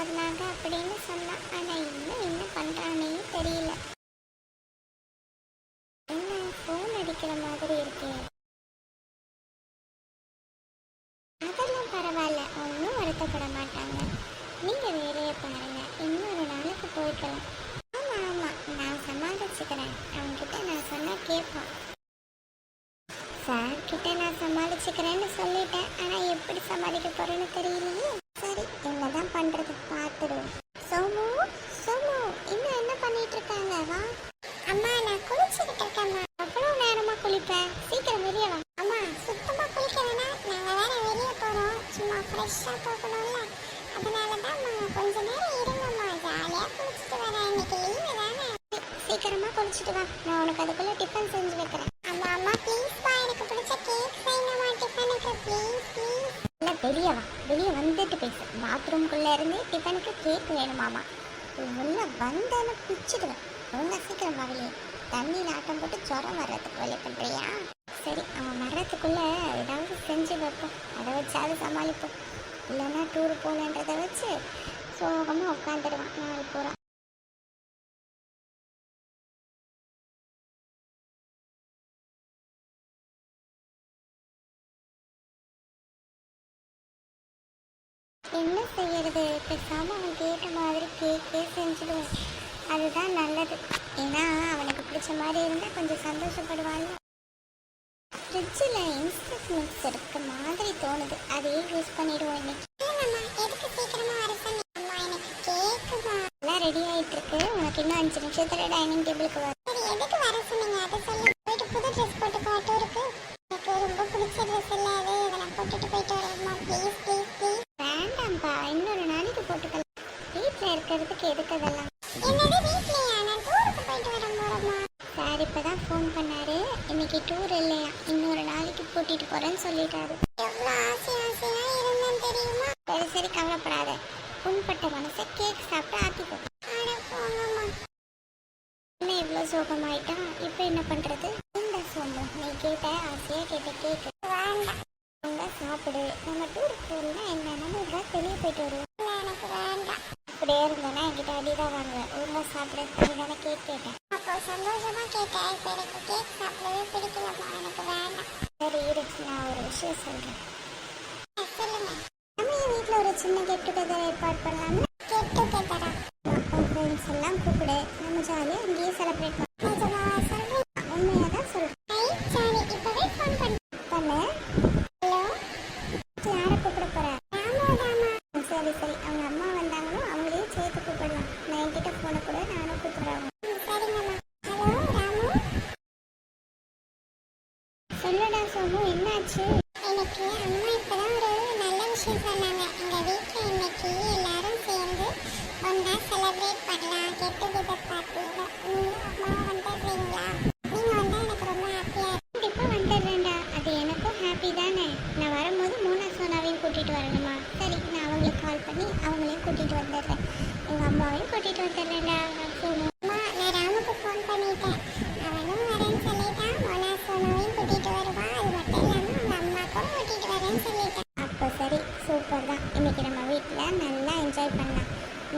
சொன்னாங்க அப்படின்னு சொன்னான் ஆனால் இன்னும் என்ன பண்ணுறானே தெரியல. என்ன ஃபோன் அடிக்கிற மாதிரி இருக்கே. அதெல்லாம் பரவாயில்ல ஒன்றும் வருத்தப்பட மாட்டாங்க. நீங்கள் வேலையை பாருங்க இன்னொரு நாளைக்கு போய்க்கலாம். ஆமாம் ஆமாம் நான் சமாளிச்சுக்கிறேன். அவங்ககிட்ட நான் சொன்னால் கேட்பான் சார் கிட்ட நான் சமாளிச்சுக்கிறேன்னு சொல்லிட்டேன் ஆனா எப்படி சமாளிக்க போறேன்னு தெரியலையே சரி என்னதான் பண்றது பார்த்துடுவோம் சோமு சோமு இன்னும் என்ன பண்ணிட்டு இருக்காங்க வா அம்மா நான் குளிச்சுக்கிட்டு இருக்கேம்மா அவ்வளவு நேரமா குளிப்பேன் சீக்கிரம் வெளியே வா அம்மா சுத்தமா குளிக்க வேணாம் நாங்க வேற வெளியே போறோம் சும்மா ஃப்ரெஷ்ஷா போகணும்ல அதனால தான் கொஞ்ச நேரம் இருங்கம்மா ஜாலியா குளிச்சுட்டு வரேன் இன்னைக்கு லீவு தானே சீக்கிரமா குளிச்சுட்டு வா நான் உனக்கு அதுக்குள்ள டிஃபன் செஞ்சு வைக்கிறேன் அம்மா அம்மா ப்ளீஸ் பா எனக்கு பிடிச்ச கேக் செய்யணுமா டிஃபனுக்கு ப்ளீஸ் ப்ளீஸ் இல்லை வெளியே வா வெளியே வந்துட்டு பேசு பாத்ரூம்குள்ளே இருந்து டிஃபனுக்கு கேக் வேணுமாமா உள்ள வந்தேன்னு பிச்சுடுவேன் ஒழுங்கா சீக்கிரம் வரலையே வெளியே தண்ணியில் ஆட்டம் போட்டு ஜுரம் வர்றதுக்கு வழி பண்ணுறியா சரி அவன் வர்றதுக்குள்ள ஏதாவது செஞ்சு வைப்போம் அதை வச்சாவது சமாளிப்போம் இல்லைன்னா டூர் போகலன்றதை வச்சு சோகமாக உட்காந்துருவான் நாள் பூரா என்ன செய்யறது? பேசாம அவன் கேட்ட மாதிரி கேக்கே செஞ்சுடுவேன். அதுதான் நல்லது. ஏன்னா அவனுக்கு பிடிச்ச மாதிரி இருந்தால் கொஞ்சம் சந்தோஷப்படுவாள் ஃப்ரிட்ஜில் இன்ஸ்டன்ட் மிக்ஸ் இருக்க மாதிரி தோணுது. அதையே யூஸ் பண்ணிடுவோம் இன்னைக்கு எதுக்கு சீக்கிரமா வர சொன்னீங்கம்மா எனக்கு கேக்குமா எல்லாம் ரெடி ஆயிட்டு இருக்கு உனக்கு இன்னும் அஞ்சு நிமிஷத்துல டைனிங் டேபிளுக்கு வரும். சரி எதுக்கு வர சொன்னீங்க? அதை சொல்லு போயிட்டு புது ட்ரெஸ் போட்டு பாட்டு இருக்கு. எனக்கு ரொம்ப பிடிச்ச ட்ரெஸ் இல்ல அது. இதை நான் போட்டுட்டு போயிட்டு வரேம்மா. ப்ளீஸ் ப்ளீஸ் ப்ளீஸ் வேண்டாம்ப்பா. இன்னொரு நாளைக்கு போட்டுக்கலாம். வீட்டில் இருக்கிறதுக்கு எதுக்கு அதெல்லாம்? என்னது வீட்லயா? நான் டூருக்கு போயிட்டு வரேன் போறேம்மா. சார் இப்பதான் ஃபோன் பண்ணாரு. இன்னைக்கு டூர் இல்லையா? இன்னொரு நாளைக்கு கூட்டிகிட்டு போறேன்னு சொல்லிட்டாரு. எவ்வளவு ஆசை ஆசையா இருந்தேன் தெரியுமா? சரி சரி கவலைப்படாத. புண்பட்ட மனசை கேக் சாப்பிட்டு ஆக்கிக்கோ. இவ்வளோ சோகமாயிட்டான் இப்போ என்ன பண்றது? இந்த சோம்பு. நீ கேட்ட ஆசையா கேட்ட கேக் வேண்டாம். சாப்பிடு. நம்ம டூருக்கு போகணும்னா என்ன? நம்ம வெளியே போயிட்டு வருவோம். எனக்கு வேண்டாம். அப்படியே இருந்தேன்னா என்கிட்ட அடிதான் வாங்குவேன். ஒழுங்கா சாப்பிட தானே கேக் கேட்டேன். அப்போ சந்தோஷமா கேட்டேன். இப்போ எனக்கு கேக் சாப்பிடவே பிடிக்கலம்மா. எனக்கு வேண்டாம். சரி இரு. நான் ஒரு விஷயம் சொல்றேன். சொல்லுங்க. நம்ம வீட்டில் ஒரு சின்ன கெட் டுகெதர் ஏற்பாடு பண்ணலாம்ல கெட் டுகெதரா எல்லாம் கூப்பிடு. நம்ம ஜாலியாக இங்கேயே செலிப்ரேட் சொல்றேன் உண்மையாக தான் சொல்றேன். ஜாலி இப்போவே ஃபோன் பண்ணு. பண்ணு. ஹலோ யாரை கூப்பிட ராமாதாமா சரி சரி. அவங்க அம்மா வந்தாங்களோ அவங்களையும் சேர்த்து கூப்பிடலாம். நான் என்கிட்ட போன கூட நானும் ராமு? சொல்லுடா சோமு என்னாச்சு? எனக்கு அம்மா இப்பதான் ஒரு நல்ல விஷயம் சொன்னாங்க எங்க வீட்ல இன்னைக்கு எல்லாரும் சேர்ந்து ஒன்னா செலிப்ரேட் பண்ணலாம் கெட் டுகெதர் பார்ட்டியில நீங்களும் அம்மா வந்துடுறீங்களா நீங்க வந்தா எனக்கு ரொம்ப ஹாப்பியா கண்டிப்பா வந்துடுறேன்டா அது எனக்கும் ஹாப்பி தானே நான் வரும்போது மூணா சோனாவையும் கூட்டிட்டு வரணுமா? சரி நான் அவங்களுக்கு கால் பண்ணி அவங்களையும் கூட்டிட்டு வந்துடுறேன். எங்க அம்மாவையும் கூட்டிட்டு வந்துடுறேன்டா சோனு அம்மா நான் ராமுக்கு ஃபோன் பண்ணிட்டேன் அவனும் வரேன்னு சொல்லிட்டான் மோனா சோனாவையும் கூட்டிட்டு வருவான் அது மட்டும் இல்லாம அவங்க அம்மாக்கும் கூட்டிட்டு வரேன்னு சொல்லிட்டான் அப்போ சரி சூப்பர் தான் இன்னைக்கு நம்ம வீட்டில் நல்லா என்ஜாய் பண்ணலாம்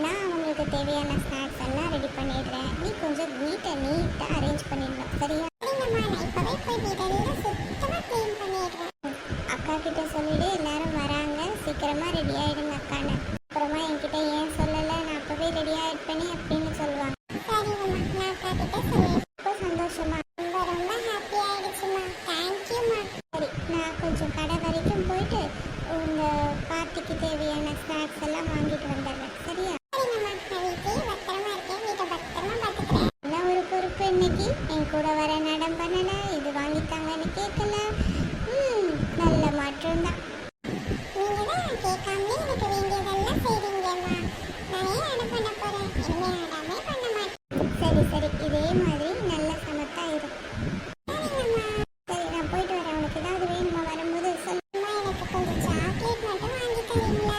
நான் அவங்களுக்கு தேவையான ஸ்நாக்ஸ் எல்லாம் ரெடி பண்ணிடுறேன். நீ கொஞ்சம் வீட்டை நீட்டாக அரேஞ்ச் பண்ணிடணும் சரியா? அக்கா கிட்ட சொல்லிட்டு எல்லாரும் வராங்க. சீக்கிரமா ரெடி ஆயிடுங்க அக்கான்னு. அப்புறமா என்கிட்ட ஏன் சொல்லலை? நான் அப்பவே ரெடி ஆயிடுப்பேனே அப்படின்னு சொல்லுவாங்க. நான் ரொம்ப சந்தோஷமா ரொம்ப ரொம்ப ஹாப்பி ஆயிடுச்சுமா தேங்க்யூம்மா சரி நான் கொஞ்சம் கடை வரைக்கும் போயிட்டு உங்க பார்ட்டிக்கு தேவையான ஸ்நாக்ஸ் எல்லாம் வாங்கி விளையாடாம பண்ண மாட்டேன் சரி. இதே மாதிரி நல்ல சமத்தா இருக்கும் போயிட்டு வரேன். அவளுக்கு ஏதாவது வேணுமா? வரும்போது சொல்லுமா? எனக்கு கொஞ்சம் சாக்லேட் மட்டும் வாங்கி தரீங்களா